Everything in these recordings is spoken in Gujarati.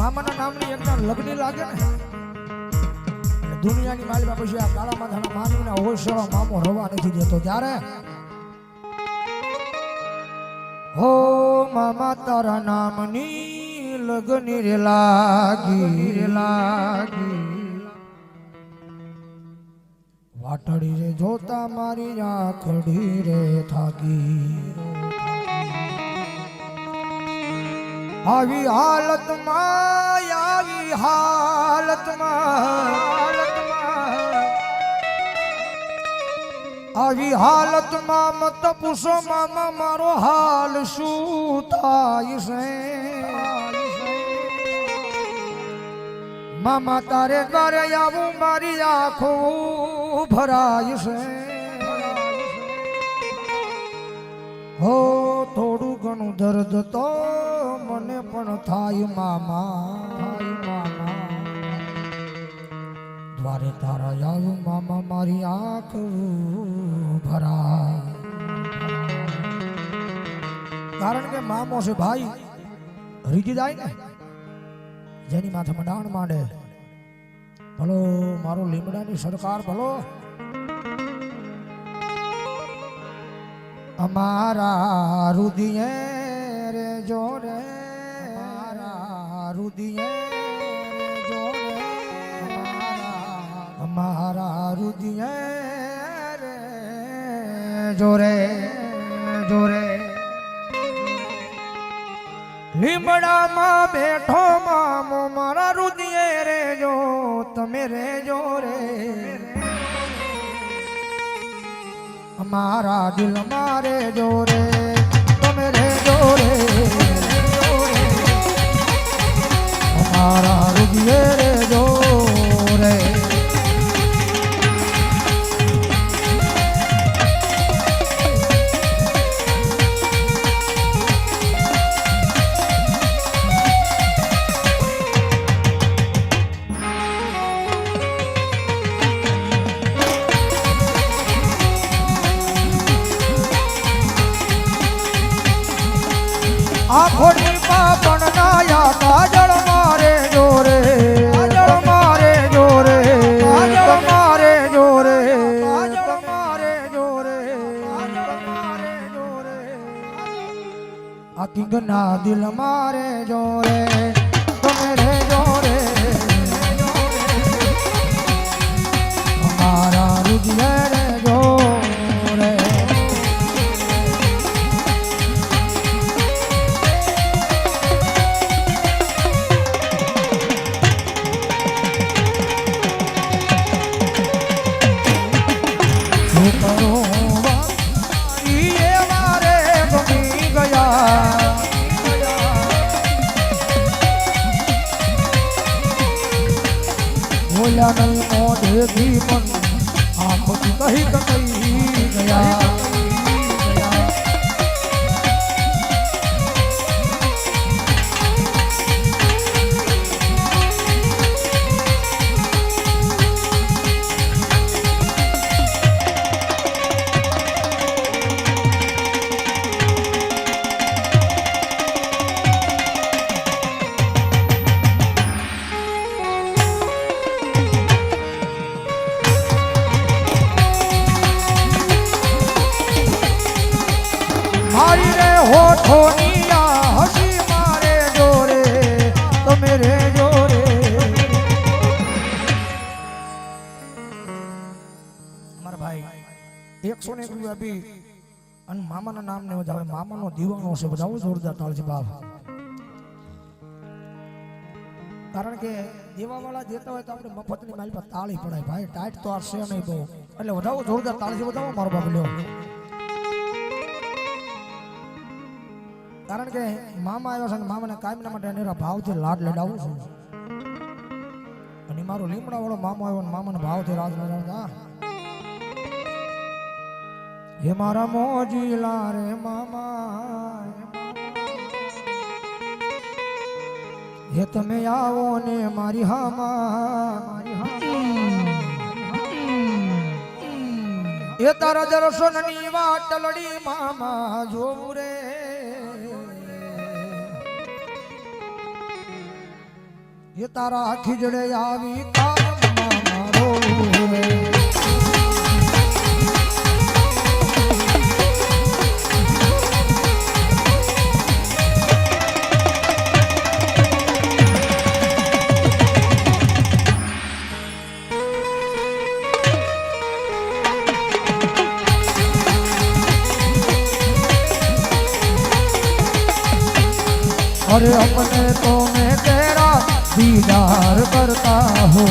મામાના નામની એકના લગ્ન લાગે ને દુનિયાની માલિકા પછી આ કાળા માથાના માનવીના હોશળો મામો રવા નથી દેતો. ત્યારે હો મામા, તારા નામની લગ્ન રે લાગી. રે લાગી વાટડી રે જોતા મારી આખડી રે થાકી. આવી હાલતમાં આવી હાલતમાં. આવી હાલતમાં મત પૂછો, મામા, મારો હાલ શું થાય છે? મામા, તારે તારે આવું, મારી આંખો ભરાય છે. હો, થોડું ઘણું દર્દ તો મને પણ થાય મામા. થાય મામા. દ્વારે તારા આવું મામા મારી આંખ ભરાય. કારણ કે મામો છે ભાઈ રીજી જાય ને જેની માથે મડાણ માંડે. ભલો મારો લીમડાની સરકાર ભલો. અમારા રુદિયે રે જોરે અમારા રુદિયે રે જોરે અમારા અમારા રુદિયે રે જોરે જોરે લીમડામાં બેઠો મામો મારા રુદિયે રે જો તમે રે જોરે અમારા દિલ મારે જોરે તમે રે જોરે અમારા રુદિયે રે જોરે આખોની 都可以 મારી રે હોઠોની આ હસી મારે જોરે તમે રે જોરે મારા ભાઈ એકસો ને એક રૂપિયા બી અને મામાના નામ ને વધાવે મામાનો દીવાનો છે બધા જોરદાર તાળજી બાપ કારણ કે દેવાવાળા દેતા હોય તો આપણે મફતની મારી પર તાળી પડાય ભાઈ ટાઈટ તો આ છે નહીં બહુ એટલે વધાવો જોરદાર તાળજી વધાવો મારો બાપ લ્યો કારણ કે મામા આવ્યો છે મામાને કાયમના માટે એના ભાવથી લાડ લડાવું છું. અને મારો લીમડા વાળો મામો આવ્યો ને મામાને ભાવથી રાજ લડાવતા. હે મારા મોજી લારે મામા. હે તમે આવો ને મારી હામા. એ તારા દર્શનની વાટ લડી મામા, જોવું રે. એ તારા ખીજડે આવી મારો અરે અમને તો મેં दीदार करता हो।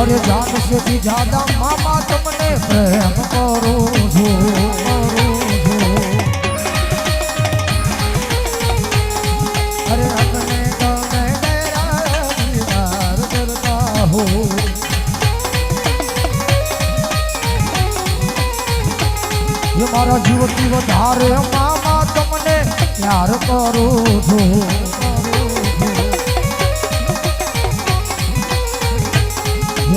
और जान से भी ज़्यादा मामा तुमने प्रेम करो हो अरे अपने जीवन जीवन धारे माँ પ્યાર કરું છું.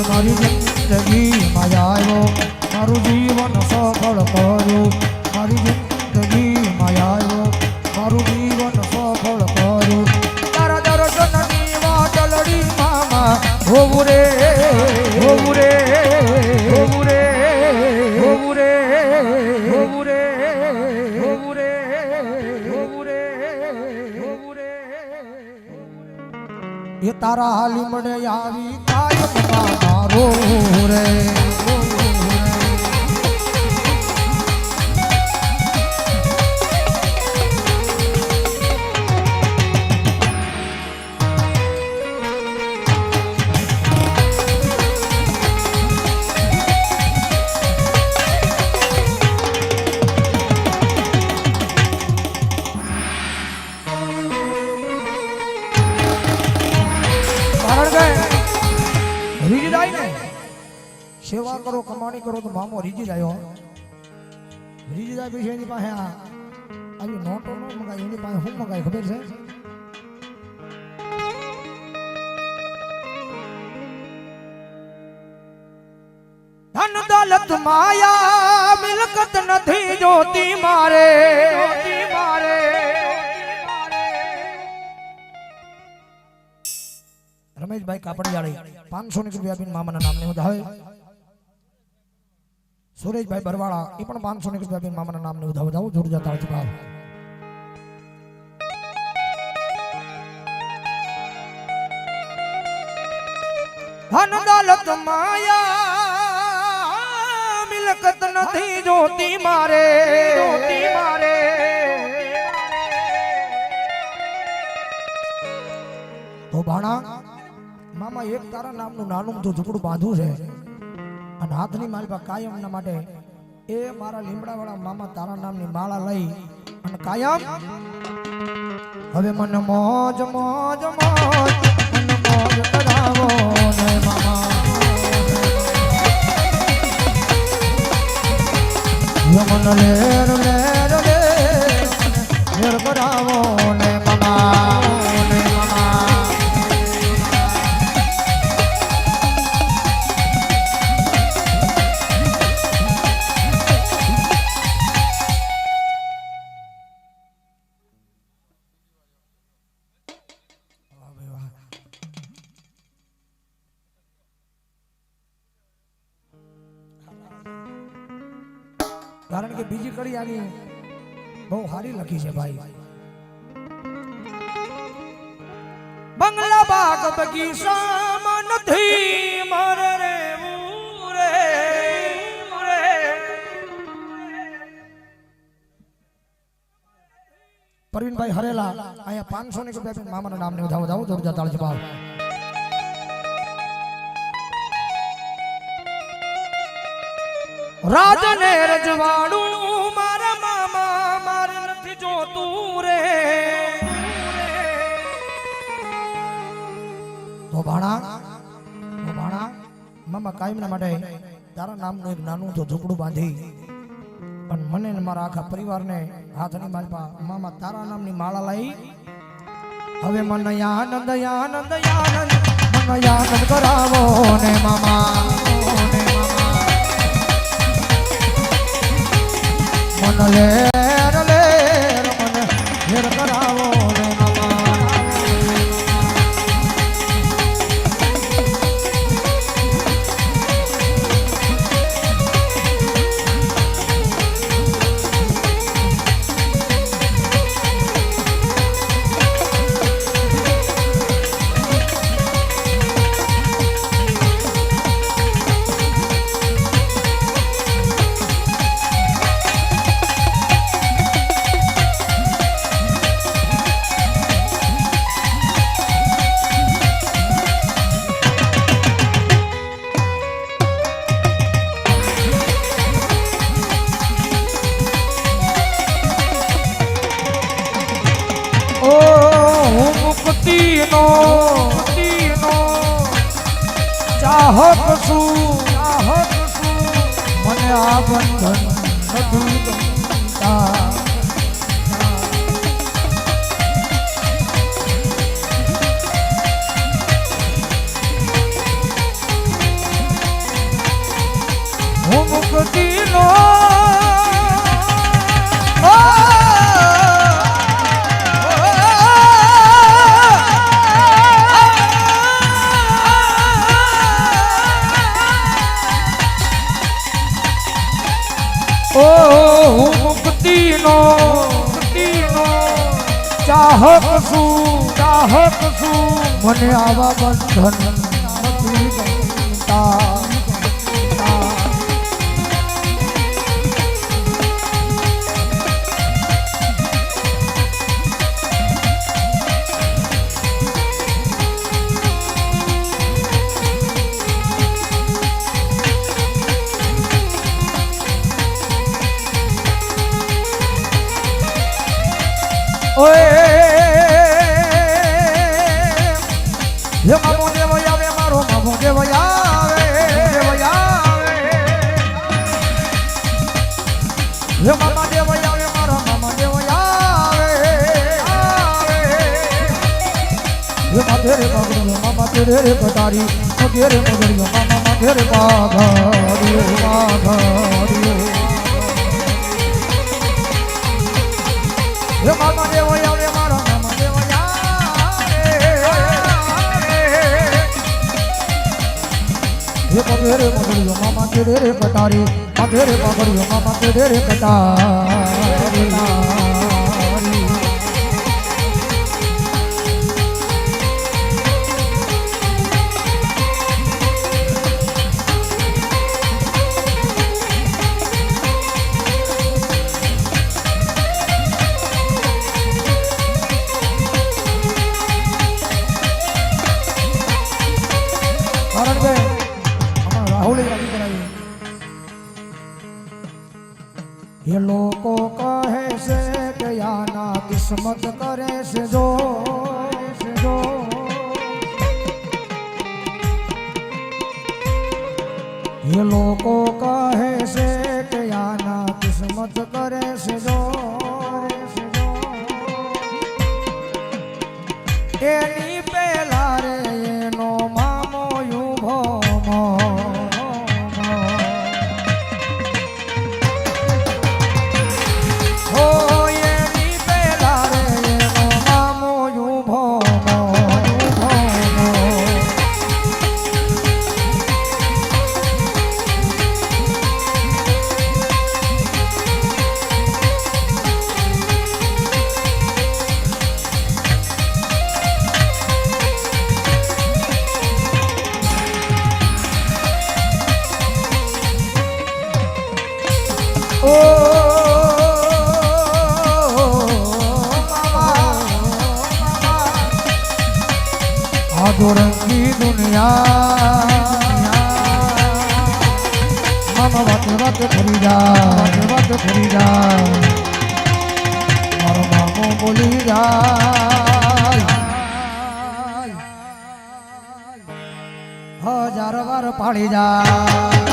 મારી જિંદગી માં આવ્યો મારું જીવન સફળ કર્યું. મારી તારા હાલી મળે આવી કાયમ મારો રે. કરો કરો તો મામો રીજી જાય રીજી જાય પછી એની પાસે આ આવી નોટો ન મગાય, એની પાસે શું મગાય ખબર છે? ધન દોલત માયા મિલકત નથી જોતી મારે. મારે રમેશભાઈ કાપડિયાળી પાંચસો ની રૂપિયા આપીને મામાના નામને ઉધાવે સુરેશભાઈ બરવાળા એ પણ પાંચસો ને એકસો મામાના નામને ઉધાવ જોડ જતા હોય ભાવ. દોલત માયા મિલકત નથી જોતી મારે. જોતી મારે. તો ભાણા મામા એક તારા નામનું નાનું તો ઝૂપડું બાંધવું છે. અને હાથની માલપા કાયમના માટે એ મારા લીમડાવાળા મામા તારા નામની માળા લઈ અને કાયમ હવે મને મોજ મોજ મોજ, મને મોજ કરાવો ને મામા. મને લેર લેર લેર કરાવો. બહુ સારી લખી છે ભાઈ. બંગલા બાગ બગીચામાં નથી મારે રે રે પરવીનભાઈ હરેલા, અહીંયા પાંચસો ની રૂપિયા મામાના નામને વધાવો વધાવો જોરદાર તાળ જવાબ રાજને રજવાડું રે તો ભાણા તો ભાણા મામા કાયમના માટે તારા નામનું એક નાનું તો ઝૂંપડું બાંધી. પણ મને ને મારા આખા પરિવારને હાથની માલપા મામા તારા નામની માળા લઈ. હવે મન આનંદ આનંદ આનંદ મન આનંદ કરાવો ને મામા. મન લેર લેર મુક્તિનો મુક્તિનો ચાહક છું ચાહક છું. મને આ બંધન નથી ગમતા. હું ચાહક છું મને આવા બંધન મામા તેરે રે પટારી મગે રે પગડ્યો મામા ઘેરે પાઘાડ્યો પાઘાડ્યો હે મામા દેવ આવે મારા મામા દેવ હે પગે રે મામા ઘેરે રે પટારી માથે રે મામા ઘેરે રે એની આદોરંગી દુનિયા. મામા વાત વાત ફરી જા વાત ફરી જા મારો મામો બોલી જાય. હજાર વાર પાડી જા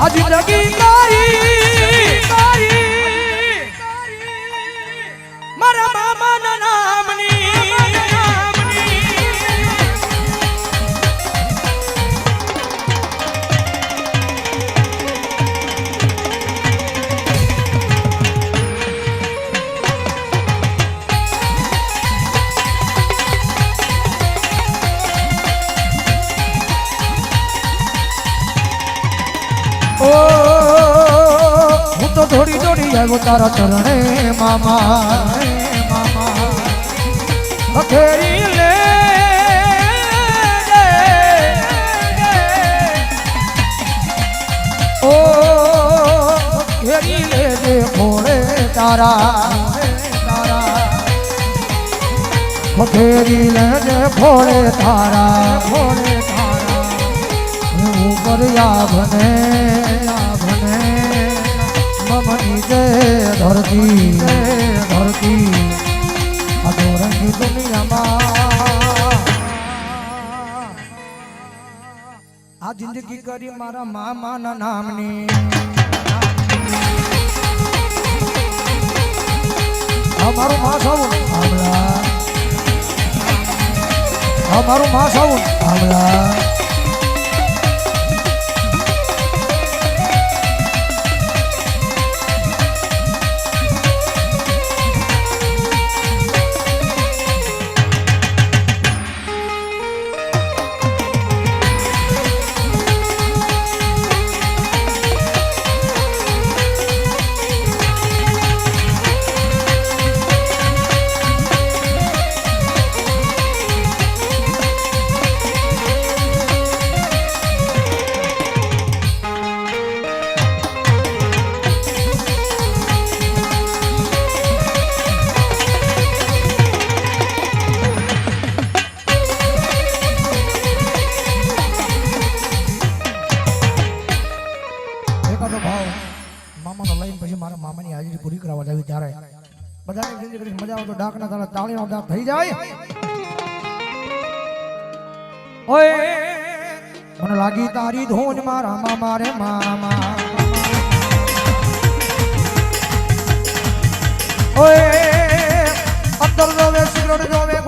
આ જિંદગી કાઈ તારા ચરણે મામા, રે મામા. હથેળી લે ઓ હથેળી લે લેજે ભોળે તારા ફેરી લેજે ભોળે તારા ભોળે તારા. હું યાભને યાભને મમની જય ધરતી. ધરતી અધોરંગી દુનિયામાં. આ જિંદગી કરી મારા મામાના નામની. અમારું માં સાવું આમલા અમારું માં સાવું આમલા તાળીનો ડાક થઈ જાય. ઓય, મને લાગી તારી ધૂન મારા મામા રે મામા. ઓય અંદર જોવે સિગરેટ જોવે